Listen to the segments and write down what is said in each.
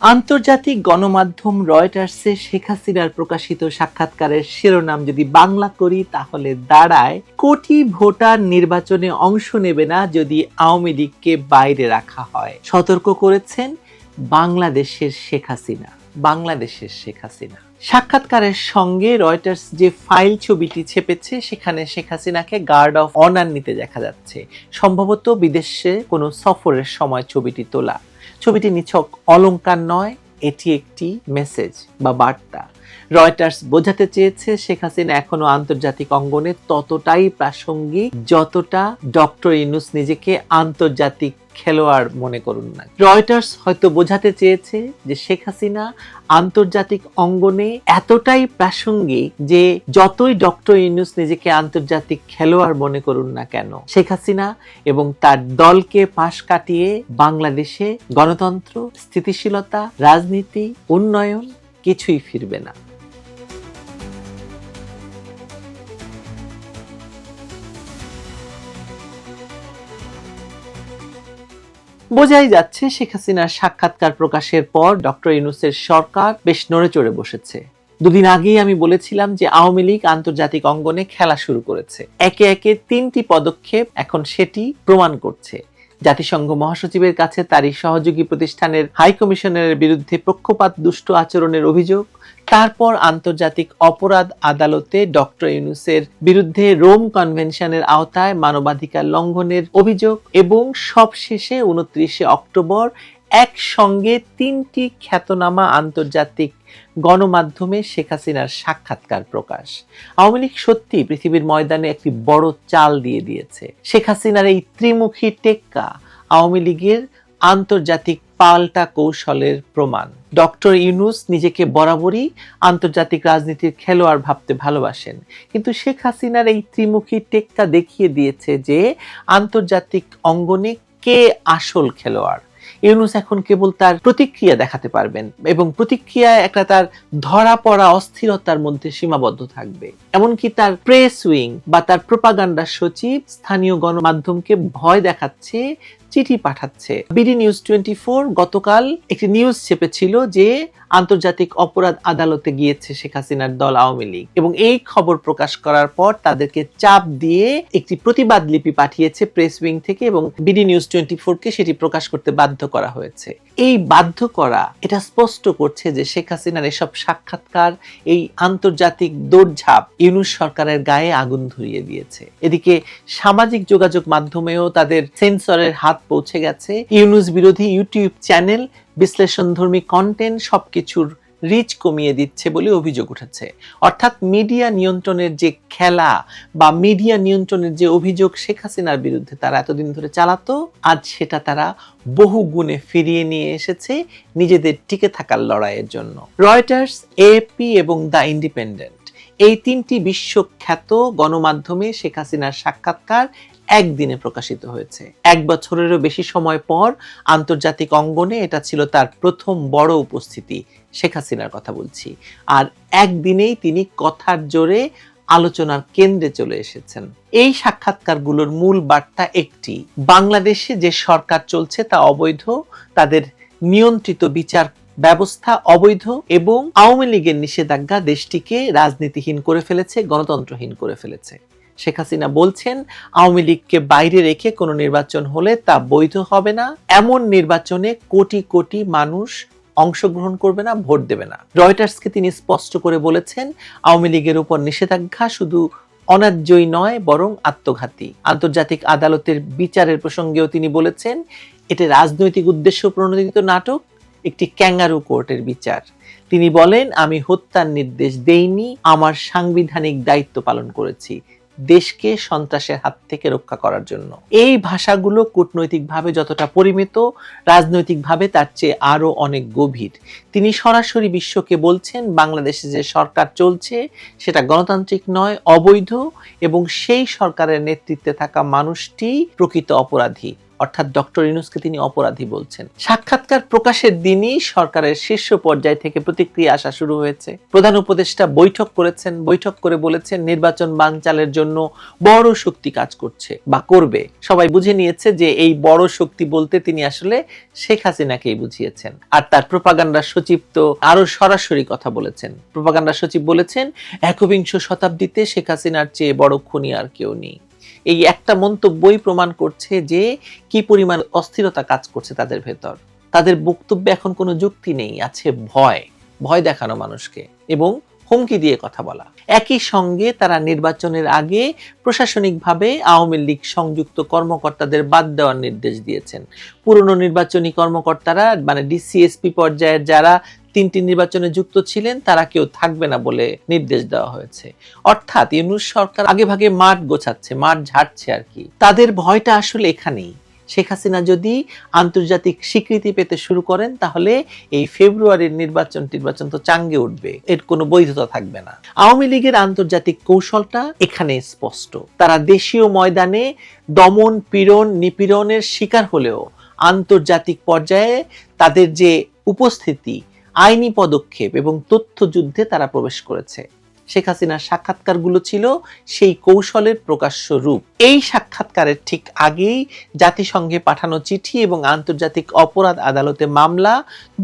আন্তর্জাতিক গণমাধ্যম রয়টার্সে শেখ হাসিনার প্রকাশিত সাক্ষাৎকারের শিরোনাম যদি বাংলা করি, তাহলে দাঁড়ায়, কোটি ভোটার নির্বাচনে অংশ নেবে না যদি আওয়ামী লীগকে বাইরে রাখা হয়। সতর্ক করেছেন বাংলাদেশের শেখ হাসিনা, বাংলাদেশের শেখ হাসিনা। সাক্ষাৎকারের সঙ্গে রয়টার্স যে ফাইল ছবিটি ছেপেছে, সেখানে শেখ হাসিনাকে গার্ড অফ অনার নিতে দেখা যাচ্ছে। সম্ভবত বিদেশে কোনো সফরের সময় ছবিটি তোলা। ছবিটি নিছক অলঙ্কার নয়, এটি একটি মেসেজ বা বার্তা। রয়টার্স বোঝাতে চেয়েছে শেখ হাসিনা এখনও আন্তর্জাতিক অঙ্গনে ততটাই প্রাসঙ্গিক যতটা ডক্টর ইনুস নিজেকে আন্তর্জাতিক খেলোয়াড় মনে করুন না। রয়টার্স হয়তো বোঝাতে চেয়েছে যে শেখ হাসিনা আন্তর্জাতিক অঙ্গনে এতটাই প্রাসঙ্গিক যে যতই ডক্টর ইউনুস নিজেকে আন্তর্জাতিক খেলোয়াড় মনে করুন না কেন, শেখ হাসিনা এবং তার দলকে পাশ কাটিয়ে বাংলাদেশে গণতন্ত্র, স্থিতিশীলতা, রাজনীতি, উন্নয়ন কিছুই ফিরবে না। বোঝাই যাচ্ছে শেখ হাসিনার সাক্ষাৎকার প্রকাশের পর ডক্টর ইউনুসের সরকার বেশ নড়ে চড়ে বসেছে। দুদিন আগেই আমি বলেছিলাম যে আওয়ামী লীগ আন্তর্জাতিক অঙ্গনে খেলা শুরু করেছে। একে একে তিনটি পদক্ষেপ এখন সেটি প্রমাণ করছে। জাতিসংঘ মহাসচিবের কাছে তারই সহযোগী প্রতিষ্ঠানের হাই কমিশনারের বিরুদ্ধে পক্ষপাত দুষ্ট আচরণের অভিযোগ তারপর আন্তর্জাতিক অপরাধ আদালতে ডক্টর ইউনুসের বিরুদ্ধে রোম কনভেনশনের আওতায় মানবাধিকার লঙ্ঘনের অভিযোগ এবং সবশেষে উনত্রিশে অক্টোবর একসঙ্গে তিনটি খ্যাতনামা আন্তর্জাতিক গণমাধ্যমে শেখ হাসিনার সাক্ষাৎকার প্রকাশ। আওয়ামী লীগ সত্যি পৃথিবীর ময়দানে একটি বড় চাল দিয়ে দিয়েছে। শেখ হাসিনার এই ত্রিমুখী টেক্কা আওয়ামী লীগের আন্তর্জাতিক পাল্টা কৌশলের প্রমাণ। ডক্টর ইউনুস নিজেকে বরাবরই আন্তর্জাতিক রাজনীতির খেলোয়াড় ভাবতে ভালোবাসেন। কিন্তু শেখ হাসিনার এই ত্রিমুখী টেক্কা দেখিয়ে দিয়েছে যে আন্তর্জাতিক অঙ্গনে কে আসল খেলোয়াড়। ইউনুস এখন কেবল তার প্রতিক্রিয়া দেখাতে পারবেন এবং প্রতিক্রিয়ায় একটা তার ধরা পড়া অস্থিরতার মধ্যে সীমাবদ্ধ থাকবে। এমনকি তার প্রেস উইং বা তার প্রোপাগান্ডা সচিব স্থানীয় গণমাধ্যমকে ভয় দেখাচ্ছে চিঠি পাঠাচ্ছে। বিডি নিউজ টোয়েন্টি ফোর গতকাল একটি নিউজ ছেপেছিল যে আন্তর্জাতিক অপরাধ আদালতে গিয়েছে শেখ হাসিনার দল আওয়ামী লীগ এবং এই খবর প্রকাশ করার পর তাদেরকে চাপ দিয়ে একটি প্রতিবাদ লিপি পাঠিয়েছে প্রেস উইং থেকে এবং বিডি নিউজ টোয়েন্টি ফোরকে সেটি প্রকাশ করতে বাধ্য করা হয়েছে। এই বাধ্য করা, এটা স্পষ্ট করছে যে শেখ হাসিনার এসব সাক্ষাৎকার, এই আন্তর্জাতিক দৌড়ঝাঁপ ইউনুস সরকারের গায়ে আগুন ধরিয়ে দিয়েছে। এদিকে সামাজিক যোগাযোগ মাধ্যমেও তাদের সেন্সরের হাত পৌঁছে গেছে। ইউনুস বিরোধী ইউটিউব চ্যানেল, বিশ্লেষণধর্মী কন্টেন্ট সবকিছুর রিচ কমিয়ে দিচ্ছে বলে অভিযোগ উঠেছে। অর্থাৎ মিডিয়া নিয়ন্ত্রণের যে খেলা বা মিডিয়া নিয়ন্ত্রণের যে অভিযোগ শেখ হাসিনার বিরুদ্ধে তারা এতদিন ধরে চালাতো, আজ সেটা তারা বহু গুণে ফিরিয়ে নিয়ে এসেছে নিজেদের টিকে থাকার লড়াইয়ের জন্য। রয়টার্স এপি এবং দ্য ইন্ডিপেন্ডেন্ট। এই তিনটি বিশ্বখ্যাত গণমাধ্যমে শেখ হাসিনার সাক্ষাৎকার একদিনে প্রকাশিত হয়েছে। এক বছরেরও বেশি সময় পর আন্তর্জাতিক অঙ্গনে এটা ছিল তার প্রথম বড় উপস্থিতি, শেখ হাসিনার কথা বলছি। আর একদিনেই তিনি কথার জোরে আলোচনার কেন্দ্রে চলে এসেছেন। এই সাক্ষাৎকারগুলোর মূল বার্তা একটি, বাংলাদেশে যে সরকার চলছে তা অবৈধ, তাদের নিয়ন্ত্রিত বিচার ব্যবস্থা অবৈধ এবং আওয়ামী লীগের নিষেধাজ্ঞা দেশটিকে রাজনীতিহীন করে ফেলেছে, গণতন্ত্রহীন করে ফেলেছে। শেখ হাসিনা বলছেন, আওয়ামী লীগকে বাইরে রেখে কোনো নির্বাচন হলে তা বৈধ হবে না। এমন নির্বাচনে কোটি কোটি মানুষ অংশগ্রহণ করবে না, ভোট দেবে না। রয়টার্সকে তিনি স্পষ্ট করে বলেছেন, আওয়ামী লীগের উপর নিষেধাজ্ঞা শুধু অন্যায্যই নয়, বরং আত্মঘাতী। আন্তর্জাতিক আদালতের বিচারের প্রসঙ্গেও তিনি বলেছেন, এটা রাজনৈতিক উদ্দেশ্য প্রণোদিত নাটক একটি ক্যাঙ্গারু কোর্টের বিচার। তিনি বলেন, আমি হত্যার নির্দেশ দেইনি, আমার সাংবিধানিক দায়িত্ব পালন করেছি দেশকে সন্ত্রাসের হাত থেকে রক্ষা করার জন্য। এই ভাষাগুলো কূটনৈতিকভাবে যতটা পরিমিত, রাজনৈতিকভাবে তার চেয়ে আরও অনেক গভীর। তিনি সরাসরি বিশ্বকে বলছেন, বাংলাদেশে যে সরকার চলছে, সেটা গণতান্ত্রিক নয়, অবৈধ এবং সেই সরকারের নেতৃত্বে থাকা মানুষটি প্রকৃত অপরাধী। অর্থাৎ ডক্টর ইউনুসকে তিনি অপরাধী বলছেন। সাক্ষাৎকার প্রকাশের দিনই সরকারের শীর্ষ পর্যায় থেকে প্রতিক্রিয়া আসা শুরু হয়েছে। প্রধান উপদেষ্টা বৈঠক করেছেন, বৈঠক করে বলেছেন নির্বাচন বানচালের জন্য বড় শক্তি কাজ করছে বা করবে। সবাই বুঝে নিয়েছে যে এই বড় শক্তি বলতে তিনি আসলে শেখ হাসিনাকেই বুঝিয়েছেন। আর তার প্রপাগান্ডার সচিব তো আরও সরাসরি কথা বলেছেন। প্রপাগান্ডার সচিব বলেছেন, একবিংশ শতাব্দীতে শেখ হাসিনার চেয়ে বড় খুনি আর কেউ নেই। এই একটা মন্তব্যই প্রমাণ করছে যে কি পরিমাণ অস্থিরতা কাজ করছে তাদের ভেতর। তাদের বক্তব্যে এখন কোনো যুক্তি নেই, আছে ভয় ভয় দেখানো মানুষকে এবং হুমকি দিয়ে কথা বলা। একই সঙ্গে তারা নির্বাচনের আগে প্রশাসনিকভাবে আওয়ামী লীগ সংযুক্ত কর্মকর্তাদের বাদ দেওয়ার নির্দেশ দিয়েছেন। পুরনো নির্বাচনী কর্মকর্তারা মানে ডিসিএসপি পর্যায়ের যারা তিনটি নির্বাচনে যুক্ত ছিলেন, তারা কেউ থাকবে না বলে নির্দেশ দেওয়া হয়েছে। অর্থাৎ ইউনুস সরকার আগে ভাগে মাঠ গোছাচ্ছে, মাঠ ঝাড়ছে আর কি। তাদের ভয়টা আসলে এখানেই। শেখ হাসিনা যদি আন্তর্জাতিক স্বীকৃতি পেতে শুরু করেন, তাহলে এই ফেব্রুয়ারির নির্বাচন নির্বাচন তো চাঙ্গে উঠবে, এর কোনো বৈধতা থাকবে না। আওয়ামী লীগের আন্তর্জাতিক কৌশলটা এখানে স্পষ্ট। তারা দেশীয় ময়দানে দমন, পীড়ন, নিপীড়নের শিকার হলেও আন্তর্জাতিক পর্যায়ে তাদের যে উপস্থিতি আইনি পদক্ষেপ এবং তথ্য যুদ্ধে তারা প্রবেশ করেছে। শেখ হাসিনার সাক্ষাৎকারগুলো ছিল সেই কৌশলের প্রকাশ্য রূপ। এই সাক্ষাৎকারের ঠিক আগেই জাতিসংঘে পাঠানো চিঠি এবং আন্তর্জাতিক অপরাধ আদালতে মামলা,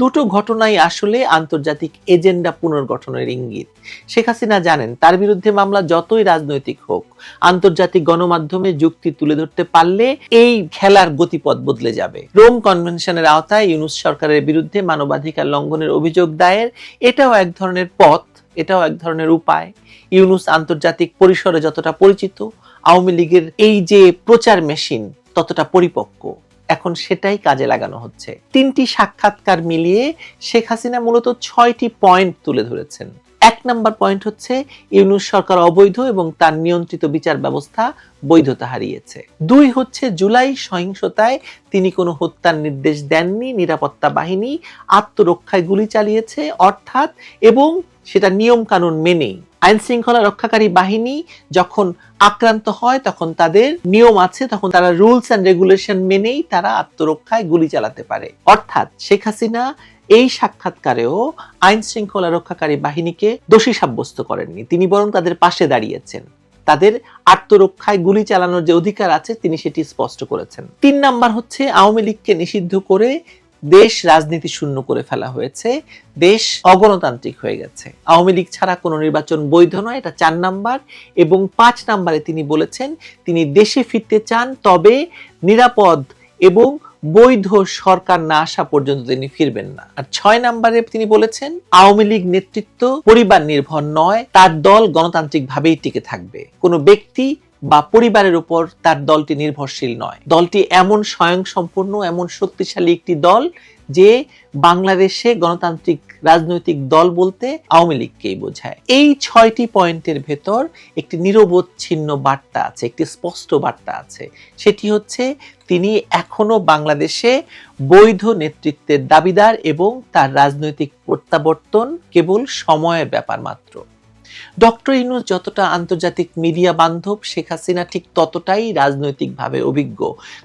দুটো ঘটনাই আসলে আন্তর্জাতিক এজেন্ডা পুনর্গঠনের ইঙ্গিত। শেখ হাসিনা জানেন, তার বিরুদ্ধে মামলা যতই রাজনৈতিক হোক, আন্তর্জাতিক গণমাধ্যমে যুক্তি তুলে ধরতে পারলে এই খেলার গতিপথ বদলে যাবে। রোম কনভেনশনের আওতায় ইউনুস সরকারের বিরুদ্ধে মানবাধিকার লঙ্ঘনের অভিযোগ দায়ের, এটাও এক ধরনের পথ এটাও এক ধরনের উপায়। ইউনুস আন্তর্জাতিক পরিসরে যতটা পরিচিত, আওয়ামী লীগের এই যে প্রচার মেশিন ততটা পরিপক্ক। এখন সেটাই কাজে লাগানো হচ্ছে। তিনটি সাক্ষাৎকার মিলিয়ে শেখ হাসিনা মূলত ছয়টি পয়েন্ট তুলে ধরেছেন। এক নম্বর পয়েন্ট হচ্ছে, ইউনুস সরকার অবৈধ এবং তার নিয়ন্ত্রিত বিচার ব্যবস্থা বৈধতা হারিয়েছে। দুই হচ্ছে, জুলাই সহিংসতায় তিনি কোনো হত্যার নির্দেশ দেননি, নিরাপত্তা বাহিনী আত্মরক্ষায় গুলি চালিয়েছে, অর্থাৎ, এবং সেটা নিয়ম কানুন মেনেই। আইন শৃঙ্খলা রক্ষাকারী বাহিনী যখন আক্রান্ত হয়, তখন তাদের নিয়ম আছে, তখন তারা রুলস অ্যান্ড রেগুলেশন মেনেই তারা আত্মরক্ষায় গুলি চালাতে পারে। অর্থাৎ, শেখ হাসিনা এই সাক্ষাৎকারেও আইন শৃঙ্খলা রক্ষাকারী বাহিনীকে দোষী সাব্যস্ত করেননি। তিনি বরং তাদের পাশে দাঁড়িয়েছেন। তাদের আত্মরক্ষায় গুলি চালানোর যে অধিকার আছে, তিনি সেটি স্পষ্ট করেছেন। তিন নাম্বার হচ্ছে, আওয়ামী লীগকে নিষিদ্ধ করে দেশ রাজনীতি শূন্য করে ফেলা হয়েছে। দেশ অগণতান্ত্রিক হয়ে গেছে। আওয়ামী লীগ ছাড়া কোনো নির্বাচন বৈধ নয়, এটা চার নাম্বার। এবং পাঁচ নাম্বারে তিনি বলেছেন, তিনি দেশে ফিরতে চান তবে নিরাপদ এবং বৈধ সরকার না আসা পর্যন্ত তিনি ফিরবেন না। আর ছয় নম্বরে তিনি বলেছেন, আওয়ামী লীগ নেতৃত্ব পরিবার নির্ভর নয়, তার দল গণতান্ত্রিক ভাবেই টিকে থাকবে। কোনো ব্যক্তি বা পরিবারের উপর তার দলটি নির্ভরশীল নয়। দলটি এমন স্বয়ংসম্পূর্ণ, এমন শক্তিশালী একটি দল যে বাংলাদেশে গণতান্ত্রিক রাজনৈতিক দল বলতে আওয়ামী লীগকেই বোঝায়। এই ছয়টি পয়েন্টের ভেতর একটি নিরবচ্ছিন্ন বার্তা আছে, একটি স্পষ্ট বার্তা আছে। সেটি হচ্ছে, তিনি এখনও বাংলাদেশে বৈধ নেতৃত্বের দাবিদার এবং তার রাজনৈতিক প্রত্যাবর্তন কেবল সময়ের ব্যাপার মাত্র। ডক্টর ইনুস যতটা আন্তর্জাতিক মিডিয়া বান্ধব, শেখ হাসিনা ঠিক ততটাই রাজনৈতিকভাবে অভিজ্ঞ।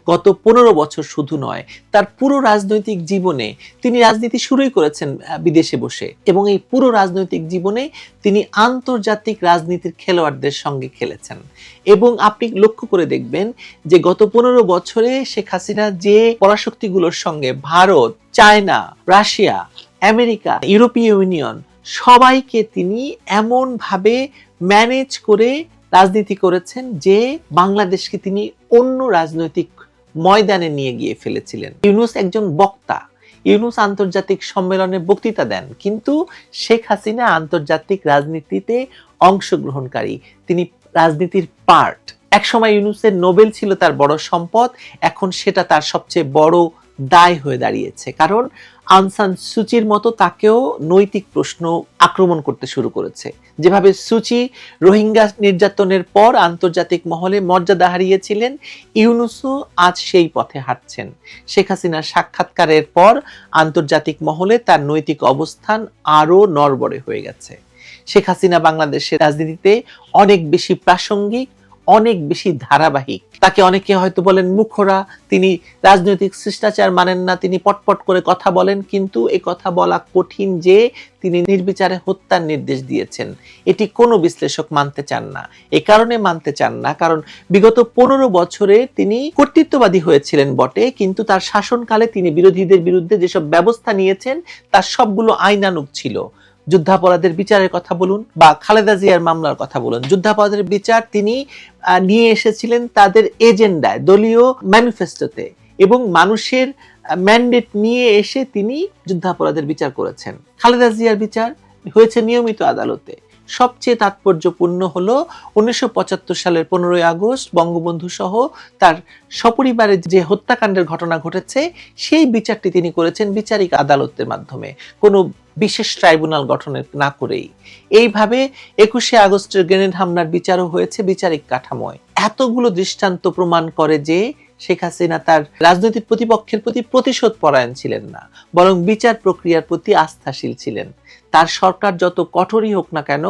গত পনেরো বছর শুধু নয়, তার পুরো রাজনৈতিক জীবনে তিনি রাজনীতি শুরুই করেছেন বিদেশে বসে। এবং এই পুরো রাজনৈতিক জীবনে তিনি আন্তর্জাতিক রাজনীতির খেলোয়াড়দের সঙ্গে খেলেছেন। এবং আপনি লক্ষ্য করে দেখবেন যে গত পনেরো বছরে শেখ হাসিনা যে পরাশক্তিগুলোর সঙ্গে ভারত, চায়না, রাশিয়া, আমেরিকা, ইউরোপীয় ইউনিয়ন সবাইকে তিনি এমন ভাবে ম্যানেজ করে রাজনীতি করেছেন যে বাংলাদেশকে তিনি অন্য রাজনৈতিক ময়দানে নিয়ে গিয়ে ফেলেছিলেন। ইউনুস একজন বক্তা। ইউনুস আন্তর্জাতিক সম্মেলনে বক্তৃতা দেন, কিন্তু শেখ হাসিনা আন্তর্জাতিক রাজনীতিতে অংশগ্রহণকারী। তিনি রাজনীতির পার্ট একসময় ইউনুসের নোবেল ছিল তার বড় সম্পদ, এখন সেটা তার সবচেয়ে বড় দায় হয়ে দাঁড়িয়েছে। কারণ আনসান সুচির মতো তাকেও নৈতিক প্রশ্ন আক্রমণ করতে শুরু করেছে। যেভাবে সুচি রোহিঙ্গা নির্যাতনের পর আন্তর্জাতিক মহলে মর্যাদা হারিয়েছিলেন, ইউনুসও আজ সেই পথে হাঁটছেন। শেখ হাসিনার সাক্ষাৎকারের পর আন্তর্জাতিক মহলে তার নৈতিক অবস্থান আরও নরবরে হয়ে গেছে। শেখ হাসিনা বাংলাদেশের রাজনীতিতে অনেক বেশি প্রাসঙ্গিক অনেক বেশি ধারাবাহিক। তাকে অনেকে হয়তো বলেন মুখরা, তিনি রাজনৈতিক শিষ্টাচার মানেন না, তিনি পটপট করে কথা বলেন, কিন্তু এ কথা বলা কঠিন যে তিনি নির্বিচারে হত্যার নির্দেশ দিয়েছেন। এটি কোনো বিশ্লেষক মানতে চান না। এ কারণে মানতে চান না, কারণ বিগত পনেরো বছরে তিনি কর্তৃত্ববাদী হয়েছিলেন বটে, কিন্তু তার শাসনকালে তিনি বিরোধীদের বিরুদ্ধে যেসব ব্যবস্থা নিয়েছেন, তার সবগুলো আইনানুগ ছিল। যুদ্ধাপরাধের বিচারের কথা বলুন বা খালেদা জিয়ার মামলার কথা বলুন। যুদ্ধাপরাধের বিচার তিনি নিয়ে এসেছিলেন তাদের এজেন্ডায়, দলীয় ম্যানিফেস্টোতে এবং মানুষের ম্যান্ডেট নিয়ে এসে তিনি যুদ্ধাপরাধের বিচার করেছেন। খালেদা জিয়ার বিচার হয়েছে নিয়মিত আদালতে। সবচেয়ে তাৎপর্যপূর্ণ হলো উনিশশো সালের পনেরোই আগস্ট বঙ্গবন্ধু সহ তার সপরিবারে যে হত্যাকাণ্ডের ঘটনা ঘটেছে, সেই বিচারটি তিনি করেছেন বিচারিক আদালতের মাধ্যমে। কোনো বিশেষ ট্রাইব্যুনাল গঠনের না করেই। এইভাবে একুশে আগস্টের গ্রেনেড হামলার বিচারও হয়েছে, বিচারিক কাঠামোয়। এতগুলো দৃষ্টান্ত প্রমাণ করে যে শেখ হাসিনা তার রাজনৈতিক প্রতিপক্ষের প্রতি প্রতিশোধ পরায়ণ ছিলেন না, বরং বিচার প্রক্রিয়ার প্রতি আস্থাশীল ছিলেন। তার সরকার যত কঠোরই হোক না কেন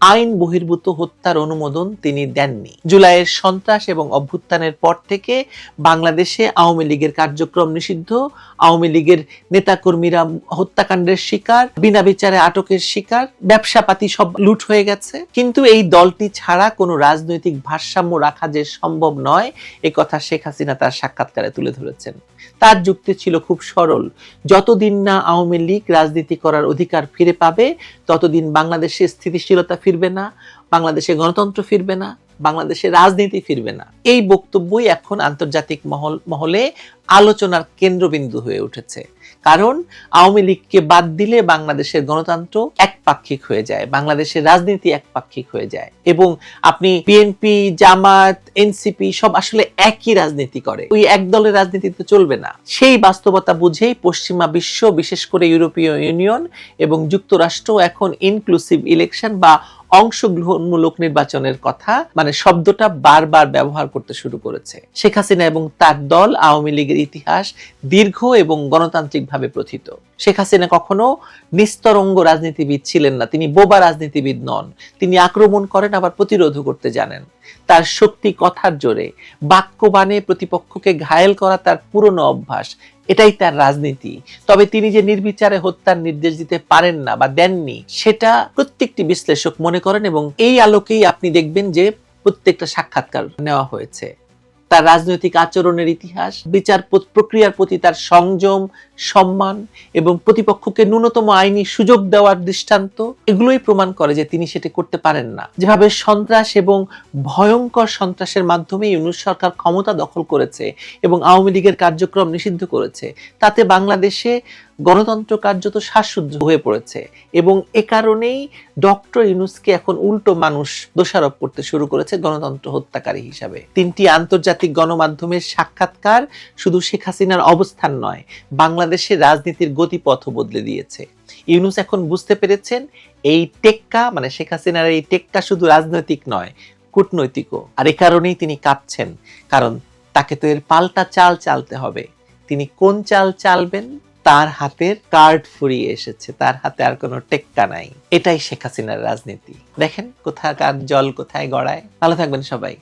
আইন বহির্ভূত হত্যার অনুমোদন তিনি দেননি। জুলাইয়ের সন্ত্রাস এবং অভ্যুত্থানের পর থেকে বাংলাদেশে আওয়ামী লীগের কার্যক্রম নিষিদ্ধ। আওয়ামী লীগের নেতাকর্মীরা হত্যাকাণ্ডের শিকার, বিনা বিচারে আটকের শিকার, ব্যবসাপাতি সব লুট হয়ে গেছে। কিন্তু এই দলটি ছাড়া কোনো রাজনৈতিক ভারসাম্য রাখা যে সম্ভব নয়, এ কথা শেখ হাসিনা তার সাক্ষাৎকারে তুলে ধরেছেন। তার যুক্তি ছিল খুব সরল। যতদিন না আওয়ামী লীগ রাজনীতি করার অধিকার ফিরে পাবে, ততদিন বাংলাদেশে স্থিতিশীলতা ফিরবে না, বাংলাদেশে গণতন্ত্র ফিরবে না, বাংলাদেশে রাজনীতি ফিরবে না। এই বক্তব্যই এখন আন্তর্জাতিক মহল, মহলে আলোচনার কেন্দ্রবিন্দু হয়ে উঠেছে। কারণ আওয়ামী লীগকে বাদ দিলে বাংলাদেশের গণতন্ত্র একপাক্ষিক হয়ে যায়, বাংলাদেশের রাজনীতি একপাক্ষিক হয়ে যায়। এবং আপনি বিএনপি জামাত এনসিপি সব আসলে একই রাজনীতি করে। ওই এক দলের রাজনীতি তো চলবে না। সেই বাস্তবতা বুঝেই পশ্চিমা বিশ্ব, বিশেষ করে ইউরোপীয় ইউনিয়ন এবং যুক্তরাষ্ট্র এখন ইনক্লুসিভ ইলেকশন বা অংশগ্রহণমূলক নির্বাচনের কথা মানে শব্দটা বারবার ব্যবহার করতে শুরু করেছে। শেখ হাসিনা এবং তার দল আওয়ামী লীগের ইতিহাস দীর্ঘ এবং গণতান্ত্রিকভাবে প্রথিত। শেখ হাসিনা কখনো নিস্তরঙ্গ রাজনীতিবিদ ছিলেন না। তিনি বোবা রাজনীতিবিদ নন। তিনি আক্রমণ করেন, আবার প্রতিরোধ করতে জানেন। তার শক্তি কথার জোরে, বাক্যবাণে প্রতিপক্ষকে ঘায়েল করা তার পুরনো অভ্যাস, এটাই তার রাজনীতি। তবে তিনি যে নির্বিচারে হত্যার নির্দেশ দিতে পারেন না বা দেননি, সেটা প্রত্যেকটি বিশ্লেষক মনে করেন এবং এই আলোকেই আপনি দেখবেন যে প্রত্যেকটা সাক্ষাৎকার নেওয়া হয়েছে। তার রাজনৈতিক আচরণের ইতিহাস বিচার প্রক্রিয়ার প্রতি তার সংযম, সম্মান এবং প্রতিপক্ষকে ন্যূনতম আইনি সুযোগ দেওয়ার দৃষ্টান্ত এগুলোই প্রমাণ করে যে তিনি সেটা করতে পারেন না। যেভাবে সন্ত্রাস এবং ভয়ঙ্কর সন্ত্রাসের মাধ্যমে ইউনুস সরকার ক্ষমতা দখল করেছে এবং আওয়ামী লীগের কার্যক্রম নিষিদ্ধ করেছে, তাতে বাংলাদেশে গণতন্ত্র কার্যত শ্বাসরুদ্ধ হয়ে পড়েছে এবং এ কারণেই ডক্টর ইউনুসকে এখন উল্টো মানুষ দোষারোপ করতে শুরু করেছে গণতন্ত্র হত্যাকারী হিসাবে। তিনটি আন্তর্জাতিক গণমাধ্যমের সাক্ষাৎকার শুধু শেখ হাসিনার অবস্থান নয়, বাংলাদেশের রাজনীতির গতিপথ বদলে দিয়েছে। ইউনুস এখন বুঝতে পেরেছেন এই টেক্কা মানে শেখ হাসিনার এই টেক্কা শুধু রাজনৈতিক নয়, কূটনৈতিকও। আর এ কারণেই তিনি কাঁপছেন, কারণ তাকে তো এর পাল্টা চাল চালতে হবে। তিনি কোন চাল চালবেন? তার হাতের কার্ড ফুরিয়ে এসেছে, তার হাতে আর কোনো টেক্কা নাই। এটাই শেখ হাসিনার রাজনীতি। দেখেন কোথাকার জল কোথায় গড়ায়। ভালো থাকবেন সবাই।